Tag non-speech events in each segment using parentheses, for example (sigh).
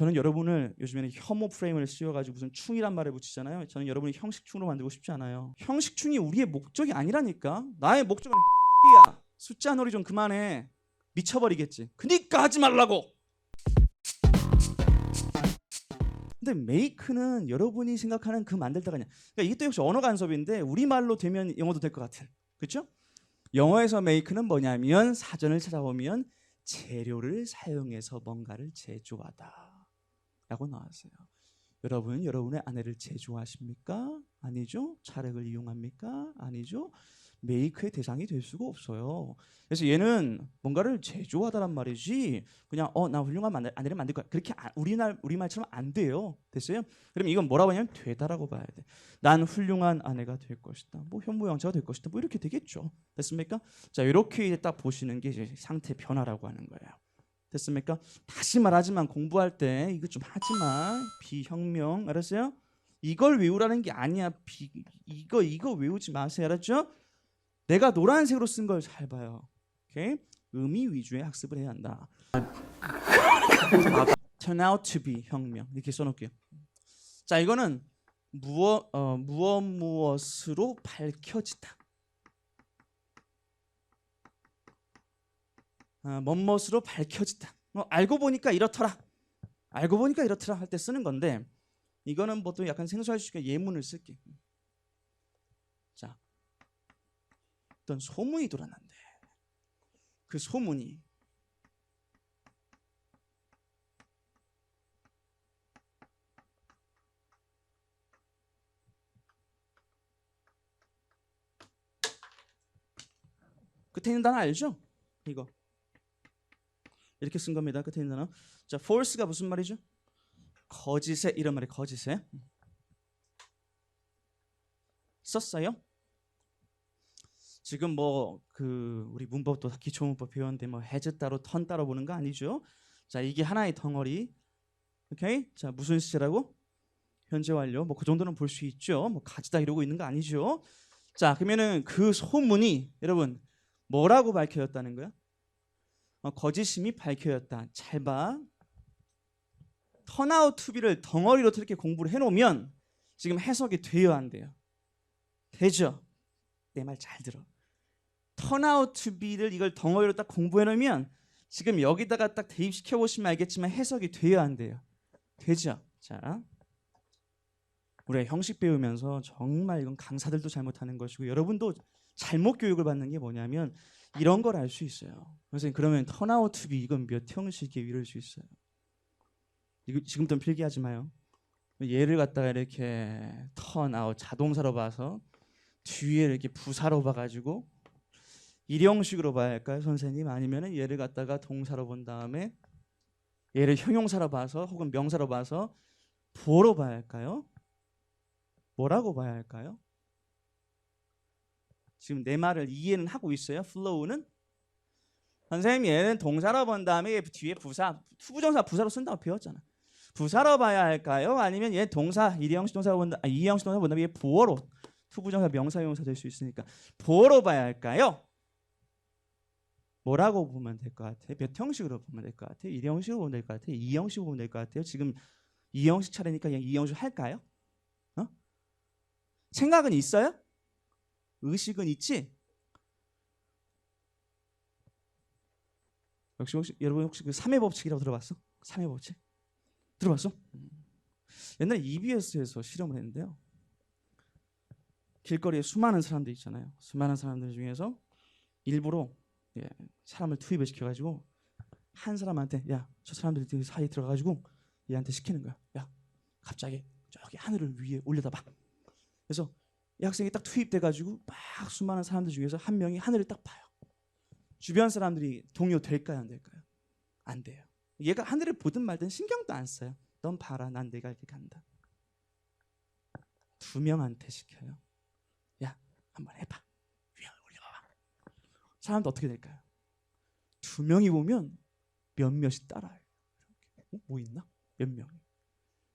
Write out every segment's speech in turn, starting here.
저는 여러분을 요즘에는 혐오 프레임을 씌워가지고 무슨 충이란 말을 붙이잖아요. 저는 여러분이 형식충으로 만들고 싶지 않아요. 형식충이 우리의 목적이 아니라니까. 나의 목적은 야 숫자 놀이 좀 그만해. 미쳐버리겠지. 그니까 하지 말라고. 근데 메이크는 여러분이 생각하는 그 만들 때가 아니야. 그러니까 이것도 역시 언어 간섭인데 우리말로 되면 영어도 될 것 같은. 그렇죠? 영어에서 메이크는 뭐냐면 사전을 찾아보면 재료를 사용해서 뭔가를 제조하다 라고 나왔어요. 여러분은 여러분의 아내를 제조하십니까? 아니죠. 차력을 이용합니까? 아니죠. 메이크의 대상이 될 수가 없어요. 그래서 얘는 뭔가를 제조하다란 말이지 그냥 어 나 훌륭한 아내- 아내를 만들 거야 그렇게 안- 우리날 우리 말처럼 안 돼요. 됐어요? 그럼 이건 뭐라고 하냐면 되다라고 봐야 돼. 난 훌륭한 아내가 될 것이다. 뭐 현모양처가 될 것이다. 뭐 이렇게 되겠죠. 됐습니까? 자 이렇게 딱 보시는 게 이제 상태 변화라고 하는 거예요. 됐습니까? 다시 말하지만 공부할 때 이거 좀 하지 마. 비혁명 알았어요? 이걸 외우라는 게 아니야. 비, 이거 이거 외우지 마세요. 알았죠? 내가 노란색으로 쓴 걸 잘 봐요. 오케이? 의미 위주의 학습을 해야 한다. (laughs) Turn out to be 혁명 이렇게 써놓을게요. 자 이거는 무엇 어, 무엇 무엇으로 밝혀지다. 아, 멋멋으로. 어, 알고 보니까 이렇더라. 알고 보니까 이렇더라 할 때 쓰는 건데 이거는 보통 약간 생소할 수 있게 예문을 쓸게. 자, 어떤 소문이 돌아난대. 그 소문이 끝에 있는 단어 알죠? 이거 이렇게 쓴 겁니다. 끝에 있는 단어. 자, false가 무슨 말이죠? 거짓의 이런 말이 거짓의 썼어요? 지금 뭐 그 우리 문법도 기초 문법 배웠는데 뭐 해즈 따로 턴 따로 보는 거 아니죠? 자, 이게 하나의 덩어리. 오케이? 자, 무슨 시제라고? 현재 완료. 뭐 그 정도는 볼 수 있죠. 뭐 가지다 이러고 있는 거 아니죠? 자, 그러면은 그 소문이 여러분 뭐라고 밝혀졌다는 거야? 어, 거짓임이 밝혀졌다. 잘 봐. 턴아웃 투비를 덩어리로 이렇게 공부를 해놓으면 지금 해석이 돼요, 안 돼요? 되죠? 내 말 잘 들어. 턴아웃 투비를 이걸 덩어리로 딱 공부해놓으면 지금 여기다가 딱 대입시켜 보시면 알겠지만 해석이 돼요, 안 돼요? 되죠? 자, 우리가 형식 배우면서 정말 이건 강사들도 잘못하는 것이고 여러분도 잘못 교육을 받는 게 뭐냐면 이런 걸 알 수 있어요. 선생님 그러면 턴아웃 투비 이건 몇 형식이에요? 이럴 수 있어요. 이거 지금부터 필기하지 마요. 얘를 갖다가 이렇게 턴아웃 자동사로 봐서 뒤에 이렇게 부사로 봐가지고 일형식으로 봐야 할까요, 선생님? 아니면은 얘를 갖다가 동사로 본 다음에 얘를 형용사로 봐서 혹은 명사로 봐서 부어로 봐야 할까요? 뭐라고 봐야 할까요? 지금 내 말을 이해는 하고 있어요. flow는 선생님 얘는 동사로 본 다음에 얘 뒤에 부사 투부정사 부사로 쓴다고 배웠잖아. 부사로 봐야 할까요? 아니면 얘 동사 일형식 동사로 본다 아, 이형식 동사 본다면 얘 부어로 투부정사 명사용사 될 수 있으니까 부어로 봐야 할까요? 뭐라고 보면 될 것 같아? 몇 형식으로 보면 될 것 같아? 일형식으로 보면 될 것 같아? 이형식으로 보면 될 것 같아요? 지금 이형식 차례니까 그냥 이형식 할까요? 어? 생각은 있어요? 의식은 있지? 역시 혹시 여러분 혹시 그 3회 법칙이라고 들어봤어? 3회 법칙? 들어봤어? 음. 옛날에 EBS에서 실험을 했는데요. 길거리에 수많은 사람들 있잖아요. 수많은 사람들 중에서 일부러 예, 사람을 투입을 시켜가지고 한 사람한테 야 저 사람들 사이에 들어가가지고 얘한테 시키는 거야. 야 갑자기 저기 하늘을 위에 올려다봐. 그래서 이 학생이 딱 투입돼가지고 막 수많은 사람들 중에서 한 명이 하늘을 딱 봐요. 주변 사람들이 동요 될까요, 안 될까요? 안 돼요. 얘가 하늘을 보든 말든 신경도 안 써요. 넌 봐라, 난 내가 이렇게 간다. 두 명한테 시켜요. 야, 한번 해봐. 위에 올려봐봐. 사람도 어떻게 될까요? 두 명이 보면 몇 몇이 따라요. 어? 뭐 있나? 몇 명이?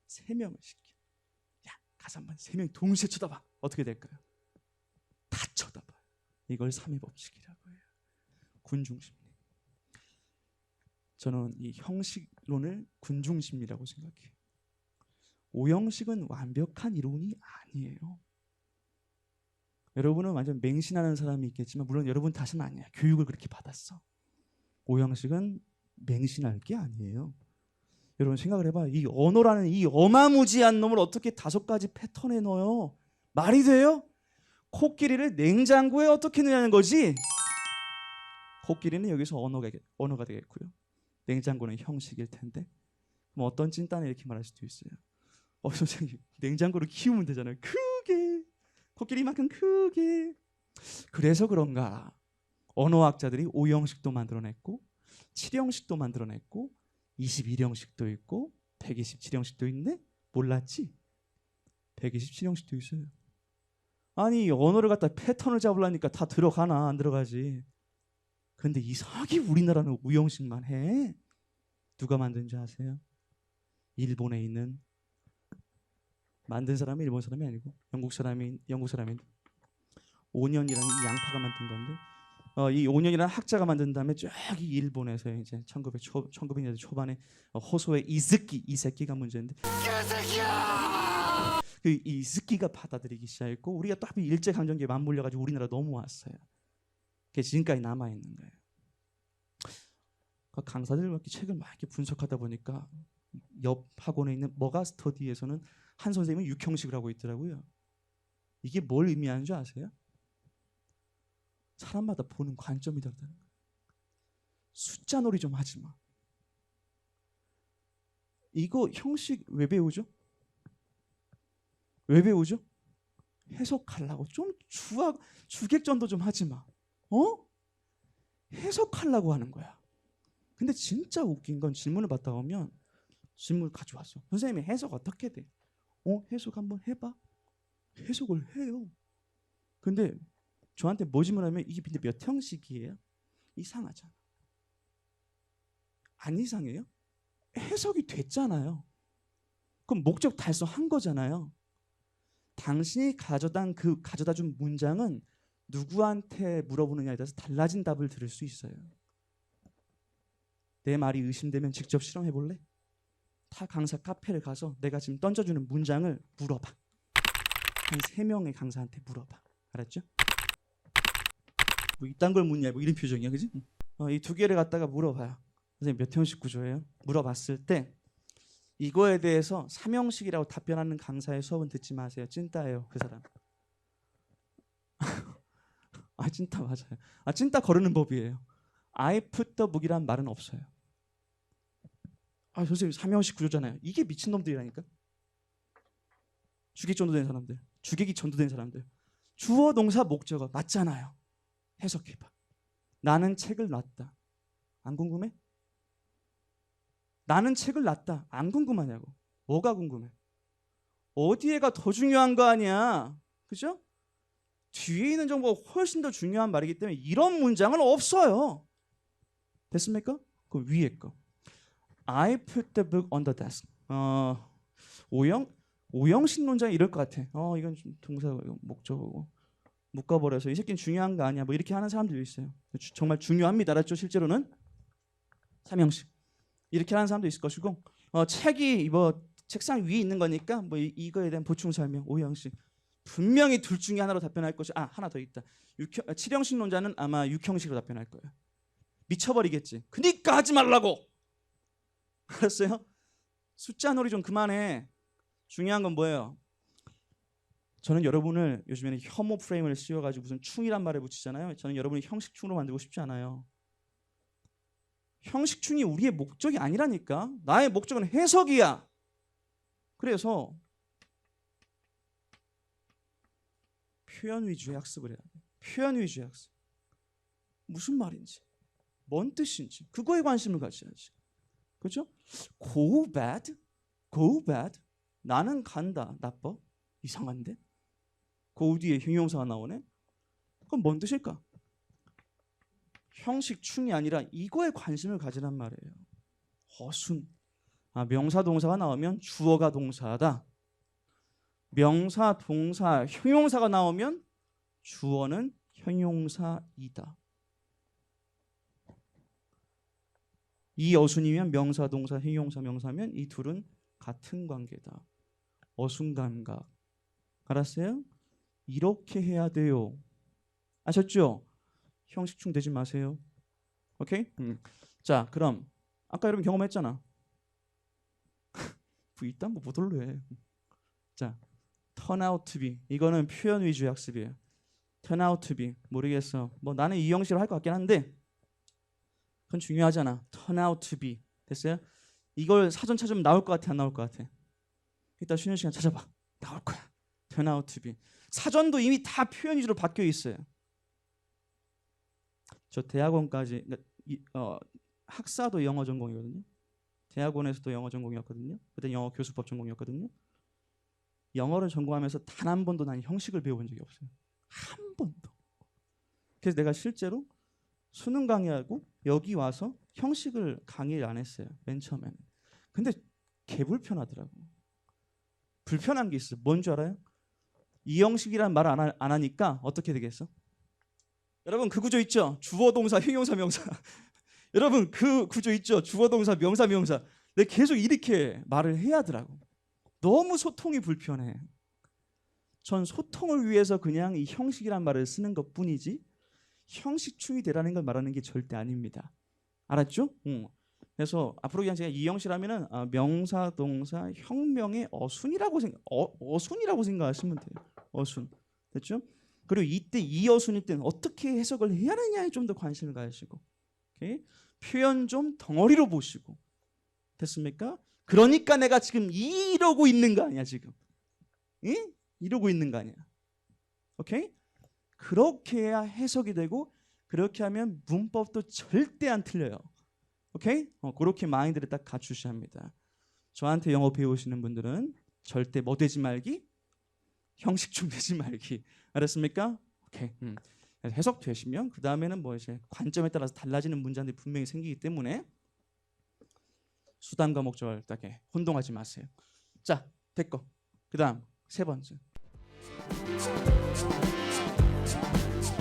세 명을 시켜. 야, 가서 한번 세 명이 동시에 쳐다봐. 어떻게 될까요? 다 쳐다봐. 이걸 삼위 법칙이라고 해요. 군중심리. 저는 이 형식론을 군중심리라고 생각해요. 오형식은 완벽한 이론이 아니에요. 여러분은 완전 맹신하는 사람이 있겠지만 물론 여러분 탓은 아니야. 교육을 그렇게 받았어. 오형식은 맹신할 게 아니에요. 여러분 생각을 해봐. 이 언어라는 이 어마무지한 놈을 어떻게 다섯 가지 패턴에 넣어요? 말이 돼요? 코끼리를 냉장고에 어떻게 넣냐는 거지. 코끼리는 여기서 언어가 언어가 되겠고요. 냉장고는 형식일 텐데. 뭐 어떤 찐따는 이렇게 말할 수도 있어요. 어 선생님 냉장고를 키우면 되잖아요. 크게 코끼리만큼 크게. 그래서 그런가 언어학자들이 5형식도 만들어냈고 7형식도 만들어냈고 21형식도 있고 127형식도 있네? 몰랐지? 127형식도 있어요. 아니 언어를 갖다 패턴을 잡으려니까 다 들어가나 안 들어가지. 근데 이상하게 우리나라는 우형식만 해. 누가 만든지 아세요? 일본에 있는 만든 사람이 일본 사람이 아니고 영국 사람이 영국 사람인 5년이라는 이 양파가 만든 건데 어, 이 5년이라는 학자가 만든 다음에 저기 일본에서 이제 1900 초, 1900년대 초반에 어, 호소의 이즈키 이 새끼가 문제인데 그 이즈키가 받아들이기 시작했고 우리가 또 하필 일제 강점기에 맞물려 가지고 우리나라 넘어왔어요. 그게 지금까지 남아 있는 거예요. 그 강사들 이렇게 책을 막 이렇게 분석하다 보니까 옆 학원에 있는 머가 스터디에서는 한 선생님은 육형식을 하고 있더라고요. 이게 뭘 의미하는 줄 아세요? 사람마다 보는 관점이 다르다는 거예요. 숫자 놀이 좀 하지 마. 이거 형식 왜 배우죠? 왜 배우죠? 해석하려고 좀 주학 주객전도 좀 하지 마. 어? 해석하려고 하는 거야. 근데 진짜 웃긴 건 질문을 받다 보면 질문 가져왔어. 선생님이 해석 어떻게 돼? 어 해석 한번 해봐. 해석을 해요. 근데 저한테 뭐 질문하면 이게 근데 몇 형식이에요? 이상하잖아. 안 이상해요? 해석이 됐잖아요. 그럼 목적 달성한 거잖아요. 당신이 가져다 그 가져다 준 문장은 누구한테 물어보느냐에 따라서 달라진 답을 들을 수 있어요. 내 말이 의심되면 직접 실험해 볼래? 타 강사 카페를 가서 내가 지금 던져주는 문장을 물어봐. 한 세 명의 강사한테 물어봐. 알았죠? 뭐 이딴 걸 묻냐? 뭐 이런 표정이야, 그지? 어, 이 두 개를 갖다가 물어봐요. 선생님 몇 형식 구조예요? 물어봤을 때 이거에 대해서 삼형식이라고 답변하는 강사의 수업은 듣지 마세요. 찐따예요, 그 사람. (laughs) 아 찐따 맞아요. 아 찐따 거르는 법이에요. I put the book이란 말은 없어요. 아 선생님 삼형식 구조잖아요. 이게 미친 놈들이라니까. 주객 전도된 사람들, 주객이 전도된 사람들. 주어 동사 목적어 맞잖아요. 해석해봐. 나는 책을 놨다. 안 궁금해? 나는 책을 놨다. 안 궁금하냐고. 뭐가 궁금해? 어디에가 더 중요한 거 아니야? 그죠? 뒤에 있는 정보가 훨씬 더 중요한 말이기 때문에 이런 문장은 없어요. 됐습니까? 그 위에 거. I put the book on the desk. 어, 오형 오형식 논장 이럴 것 같아. 어, 이건 좀 동사 목적어고 묶어버려서 이 새끼는 중요한 거 아니야. 뭐 이렇게 하는 사람들도 있어요. 주- 정말 중요합니다. 알았죠? 실제로는 삼형식 이렇게 하는 사람도 있을 것이고 어, 책이 뭐 책상 위에 있는 거니까 뭐 이, 이거에 대한 보충 설명 오형식 분명히 둘 중에 하나로 답변할 것이 아 하나 더 있다. 육형, 아, 칠형식 논자는 아마 육형식으로 답변할 거예요. 미쳐버리겠지. 그니까 하지 말라고. (laughs) 알았어요? 숫자 놀이 좀 그만해. 중요한 건 뭐예요? 저는 여러분을 요즘에는 혐오 프레임을 씌워가지고 무슨 충이란 말을 붙이잖아요. 저는 여러분이 형식충으로 만들고 싶지 않아요. 형식충이 우리의 목적이 아니라니까. 나의 목적은 해석이야. 그래서 표현 위주의 학습을 해야 돼. 표현 위주의 학습. 무슨 말인지, 뭔 뜻인지 그거에 관심을 가져야지. 그렇죠? Go bad, go bad. 나는 간다. 나빠. 이상한데? 그 뒤에 형용사가 나오네. 그럼 뭔 뜻일까? 형식충이 아니라 이거에 관심을 가지란 말이에요. 허순. 아, 명사 동사가 나오면 주어가 동사다. 명사 동사 형용사가 나오면 주어는 형용사이다. 이 어순이면 명사, 동사, 형용사, 명사면 이 둘은 같은 관계다. 어순 감각. 알았어요? 이렇게 해야 돼요. 아셨죠? 형식충 되지 마세요. 오케이? 음. 자, 그럼 아까 여러분 경험했잖아. (laughs) 뭐 이딴 거못 올려 해. 자, turn out to be. 이거는 표현 위주의 학습이에요. turn out to be. 모르겠어. 뭐 나는 이 형식으로 할 것 같긴 한데 그건 중요하잖아. turn out to be. 됐어요? 이걸 사전 찾으면 나올 것 같아, 안 나올 것 같아? 이따 쉬는 시간 찾아봐. 나올 거야. turn out to be. 사전도 이미 다 표현 위주로 바뀌어 있어요. 저 대학원까지 그러니까 이, 어, 학사도 영어 전공이거든요. 대학원에서도 영어 전공이었거든요. 그때 영어 교수법 전공이었거든요. 영어를 전공하면서 단 한 번도 난 형식을 배워본 적이 없어요. 한 번도. 그래서 내가 실제로 수능 강의하고 여기 와서 형식을 강의를 안 했어요. 맨 처음에는. 근데 개 불편하더라고. 불편한 게 있어. 뭔 줄 알아요? 이 형식이란 말안안 하니까 어떻게 되겠어? 여러분 그 구조 있죠? 주어 동사 형용사 명사. (laughs) 여러분 그 구조 있죠? 주어 동사 명사 명사. 내 계속 이렇게 말을 해야 하더라고. 너무 소통이 불편해. 전 소통을 위해서 그냥 이 형식이란 말을 쓰는 것 뿐이지 형식충이 되라는 걸 말하는 게 절대 아닙니다. 알았죠? 응. 그래서 앞으로 그냥 제가 이 형식이라면은 아, 명사 동사 혁명의 어순이라고 생각 어, 어순이라고 생각하시면 돼요. 어순. 됐죠? 그리고 이때 이 어순일 때는 어떻게 해석을 해야 하느냐에 좀 더 관심을 가지시고 오케이? 표현 좀 덩어리로 보시고 됐습니까? 그러니까 내가 지금 이러고 있는 거 아니야 지금 응? 이러고 있는 거 아니야 오케이? 그렇게 해야 해석이 되고 그렇게 하면 문법도 절대 안 틀려요 오케이? 어, 그렇게 마인드를 딱 갖추셔야 합니다 저한테 영어 배우시는 분들은 절대 뭐 되지 말기? 형식충 되지 말기 알았습니까? 오케이. 음. 해석되시면 그 다음에는 뭐 이제 관점에 따라서 달라지는 문장들이 분명히 생기기 때문에 수단과 목적을 딱게 혼동하지 마세요. 자, 됐고. 그다음 세 번째.